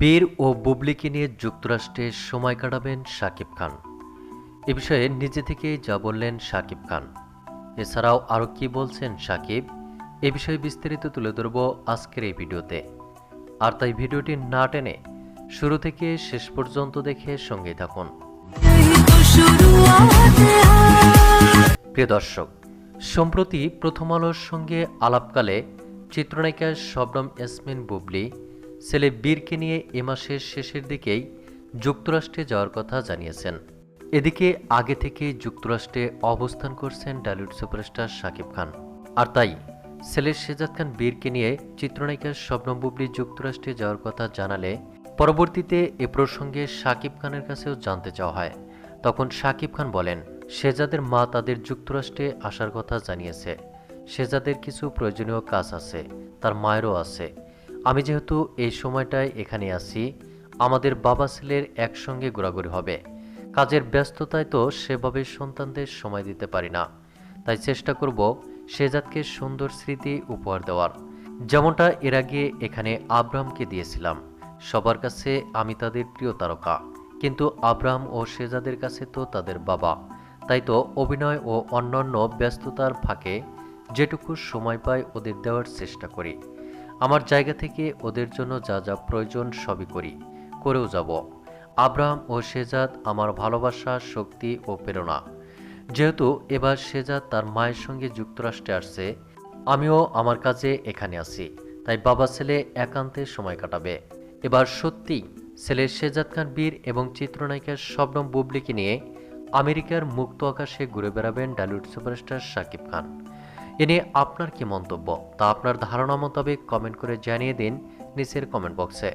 বীর ও বুবলিকে নিয়ে যুক্তরাষ্ট্রে সময় কাটাবেন শাকিব খান। এ বিষয়ে নিজে থেকে যা বললেন শাকিব খান। এছাড়াও আরও কী বলছেন সাকিব এ বিষয়ে বিস্তারিত তুলে ধরব আজকের এই ভিডিওতে। আর তাই ভিডিওটি না টেনে শুরু থেকে শেষ পর্যন্ত দেখে সঙ্গে থাকুন। প্রিয় দর্শক, সম্প্রতি প্রথম আলোর সঙ্গে আলাপকালে চিত্রনায়িকা শবনম এসমিন বুবলি ছেলে বীরকে নিয়ে এ মাসের শেষের দিকেই যুক্তরাষ্ট্রে যাওয়ার কথা জানিয়েছেন। এদিকে আগে থেকেই যুক্তরাষ্ট্রে অবস্থান করছেন ডালিউড সুপারস্টার শাকিব খান। আর তাই ছেলে শেজাদ খান বীরকে নিয়ে চিত্রনায়িকা শবনম বুবলি যুক্তরাষ্ট্রে যাওয়ার কথা জানালে পরবর্তীতে এ প্রসঙ্গে শাকিব খানের কাছেও জানতে চাওয়া হয়। তখন শাকিব খান বলেন, শেজাদের মা তাদের যুক্তরাষ্ট্রে আসার কথা জানিয়েছে। শেজাদের কিছু প্রয়োজনীয় কাজ আছে, তার মায়েরও আছে। আমি যেহেতু এই সময়টায় এখানে আছি, আমাদের বাবা ছেলের একসঙ্গে ঘোরাঘুরি হবে। কাজের ব্যস্ততায় তো সেভাবে সন্তানদের সময় দিতে পারি না। তাই চেষ্টা করব শেজাদকে সুন্দর স্মৃতি উপহার দেওয়ার। যেমনটা এর আগে এখানে আব্রাহামকে দিয়েছিলাম। সবার কাছে আমি তাদের প্রিয় তারকা। কিন্তু আব্রাহাম ও শেজাদের কাছে তো তাদের বাবা। তাই তো অভিনয় ও অন্যান্য ব্যস্ততার ফাঁকে যেটুকু সময় পাই ওদের দেওয়ার চেষ্টা করি। আমার জায়গা থেকে ওদের জন্য যা যা প্রয়োজন সবই করি। করেও যাব। আব্রাহাম ও শেজাদ আমার ভালোবাসা, শক্তি ও প্রেরণা। যেহেতু এবার শেজাদ তার মায়ের সঙ্গে যুক্তরাষ্ট্রে আসছে, আমিও আমার কাজে এখানে আছি। তাই বাবা ছেলে একান্তে সময় কাটাবে। এবার সত্যি ছেলে শেজাদ খান বীর এবং চিত্রনায়িকা শবনম বুবলিকে নিয়ে আমেরিকার মুক্ত আকাশে ঘুরে বেড়াবেন ডালিউড সুপারস্টার শাকিব খান। এ নিয়ে আপনার কি মন্তব্য তা আপনার ধারণা মোতাবেক কমেন্ট করে জানিয়ে দিন নিচের কমেন্ট বক্সে।